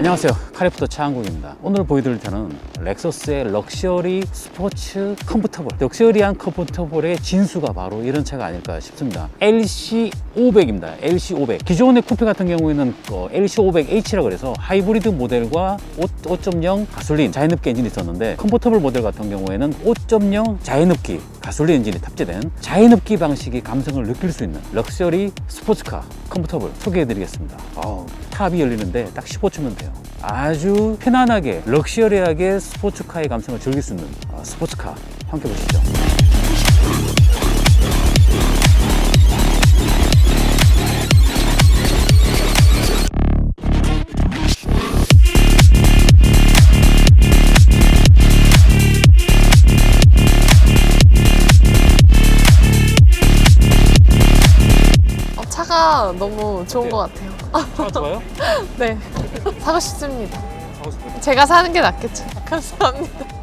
안녕하세요. 카리프터 차한국입니다. 오늘 보여드릴 차는 렉서스의 럭셔리 스포츠 컴포터블 럭셔리한 컴포터블의 진수가 바로 이런 차가 아닐까 싶습니다. LC500입니다. LC500 기존의 쿠페 같은 경우에는 어, LC500H라 그래서 하이브리드 모델과 5.0 가솔린 자연흡기 엔진이 있었는데 컴포터블 모델 같은 경우에는 5.0 자연흡기 가솔린 엔진이 탑재된 자연흡기 방식의 감성을 느낄 수 있는 럭셔리 스포츠카 컴포터블 소개해드리겠습니다. 아우, 탑이 열리는데 딱 15초면 돼요. 아주 편안하게 럭셔리하게 스포츠카의 감성을 즐길 수 있는 어, 스포츠카 함께 보시죠 차가 너무 좋은 네. 것 같아요. 차가 좋아요? 네. 사고 싶습니다. 사고 싶어요 제가 사는 게 낫겠죠. 감사합니다.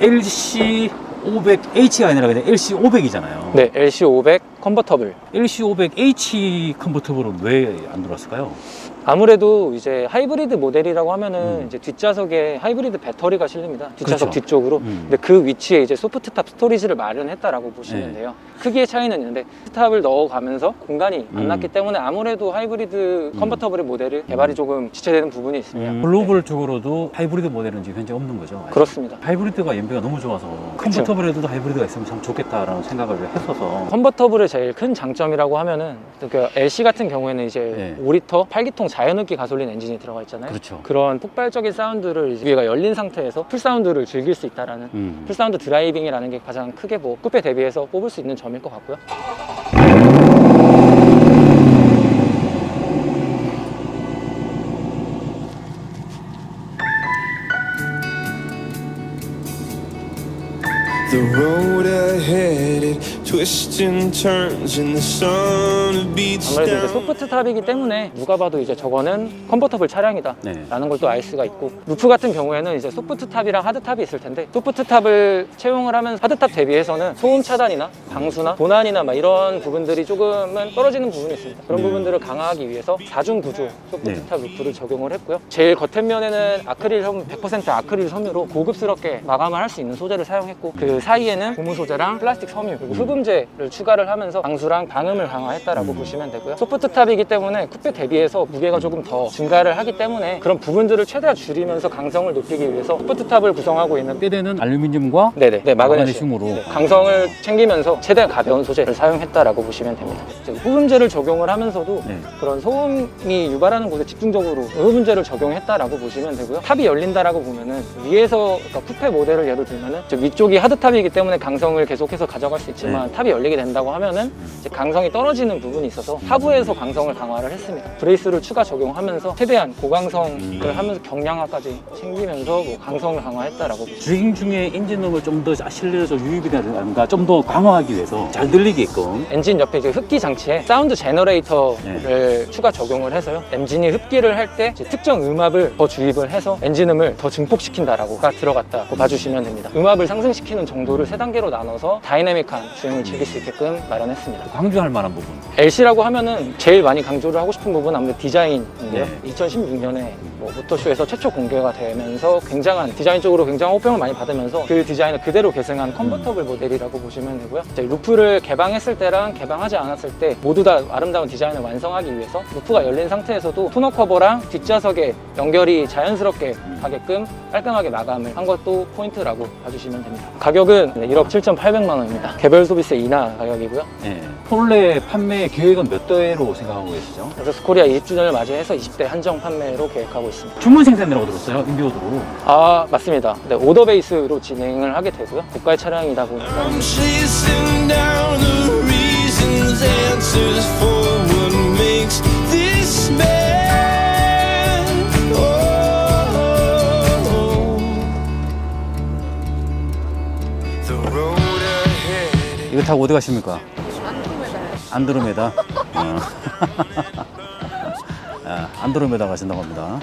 LC500H가 아니라 그냥 LC500이잖아요 네, LC500 컨버터블. LC500H 컨버터블은 왜 안 들어왔을까요? 아무래도 이제 하이브리드 모델이라고 하면은 음. 이제 뒷좌석에 하이브리드 배터리가 실립니다. 뒷좌석 그렇죠. 뒤쪽으로. 음. 근데 그 위치에 이제 소프트탑 스토리지를 마련했다라고 보시면 네. 돼요. 크기의 차이는 있는데 스탑을 넣어가면서 공간이 음. 안 났기 때문에 아무래도 하이브리드 컨버터블의 모델을 개발이 조금 지체되는 부분이 있습니다. 음, 글로벌적으로도 하이브리드 모델은 지금 현재 없는 거죠? 그렇습니다. 하이브리드가 연비가 너무 좋아서 컴포터블에도 하이브리드가 있으면 참 좋겠다라는 생각을 했어서 컨버터블의 제일 큰 장점이라고 하면은 그 LC 같은 경우에는 이제 네. 5리터 8기통 자연흡기 가솔린 엔진이 들어가 있잖아요. 그렇죠. 런 폭발적인 사운드를 이제 위에가 열린 상태에서 풀 사운드를 즐길 수 있다라는 음. 풀 사운드 드라이빙이라는 게 가장 크게 뭐 쿠페 대비해서 뽑을 수 있는 점일 것 같고요. The road ahead it twists and turns and the sun beats 아무래도 이제 down. 소프트 탑이기 때문에 누가 봐도 이제 저거는 컨버터블 차량이다. 네. 라는 걸 또 알 수가 있고 루프 같은 경우에는 이제 소프트 탑이랑 하드 탑이 있을 텐데 소프트 탑을 채용을 하면 하드 탑 대비해서는 소음 차단이나 방수나 도난이나 막 이런 부분들이 조금은 떨어지는 부분이 있습니다. 그런 네. 부분들을 강화하기 위해서 사중 구조 소프트 네. 탑 루프를 적용을 했고요. 제일 겉면에는 아크릴 섬 100% 아크릴 섬유로 고급스럽게 마감을 할 수 있는 소재를 사용했고 그 사이에는 고무 소재랑 플라스틱 섬유 그리고 흡음재를 추가를 하면서 방수랑 방음을 강화했다라고 음. 보시면 되고요. 소프트 탑이기 때문에 쿠페 대비해서 무게가 조금 더 증가를 하기 때문에 그런 부분들을 최대한 줄이면서 강성을 높이기 위해서 소프트 탑을 구성하고 있는 뼈대는 알루미늄과 네네 네, 마그네슘으로. 네, 강성을 챙기면서 최대한 가벼운 소재를 사용했다라고 보시면 됩니다. 흡음재를 적용을 하면서도 네. 그런 소음이 유발하는 곳에 집중적으로 흡음재를 적용했다라고 보시면 되고요. 탑이 열린다라고 보면은 위에서 그러니까 쿠페 모델을 예를 들면은 저 위쪽이 하드탑이기 때문에 강성을 계속해서 가져갈 수 있지만 탑이 열리게 된다고 하면은 이제 강성이 떨어지는 부분이 있어서 하부에서 강성을 강화를 했습니다. 브레이스를 추가 적용하면서 최대한 고강성을 하면서 경량화까지 챙기면서 뭐 강성을 강화했다라고 주행 중에 엔진음을 좀 더 실내적 유입이라든가 좀 더 강화하기 위해서 잘 들리게끔 엔진 옆에 이제 흡기 장치에 사운드 제너레이터를 추가 적용을 해서요. 엔진이 흡기를 할 때 특정 음압을 더 주입을 해서 엔진음을 더 증폭시킨다라고가 들어갔다고 봐주시면 됩니다. 음압을 상승시키는 정도를 세 단계로 나눠서 다이내믹한 주행을 즐길 수 있게끔 마련했습니다. 강조할 만한 부분 LC라고 하면은 제일 많이 강조를 하고 싶은 부분 은 아무래도 디자인인데요. 네. 2016년에 뭐 모터쇼에서 최초 공개가 되면서 굉장한 디자인적으로 굉장한 호평을 많이 받으면서 그 디자인을 그대로 계승한 컨버터블 모델이라고 보시면 되고요. 이제 루프를 개방했을 때랑 개방하지 않았을 때 모두 다 아름다운 디자인을 완성하기 위해서 루프가 열린 상태에서도 토너 커버랑 뒷좌석에 연결이 자연스럽게 가게끔 깔끔하게 마감을 한 것도 포인트라고 봐주시면 됩니다. 가격은 1억 7,800만 원입니다. 개별 소비세 인하 가격이고요. 네. 폴레 판매 계획은 몇 대로 생각하고 계시죠? 그래서 코리아 20주년을 맞이해서 20대 한정 판매로 계획하고 있습니다. 주문 생산이라고 들었어요 인비오드로 아 맞습니다. 네, 오더 베이스로 진행을 하게 되고요. 고가의 차량이다 보니까 Oh. 이거 타고 어디 가십니까? 안드로메다 어. 아, 안드로메다 가신다고 합니다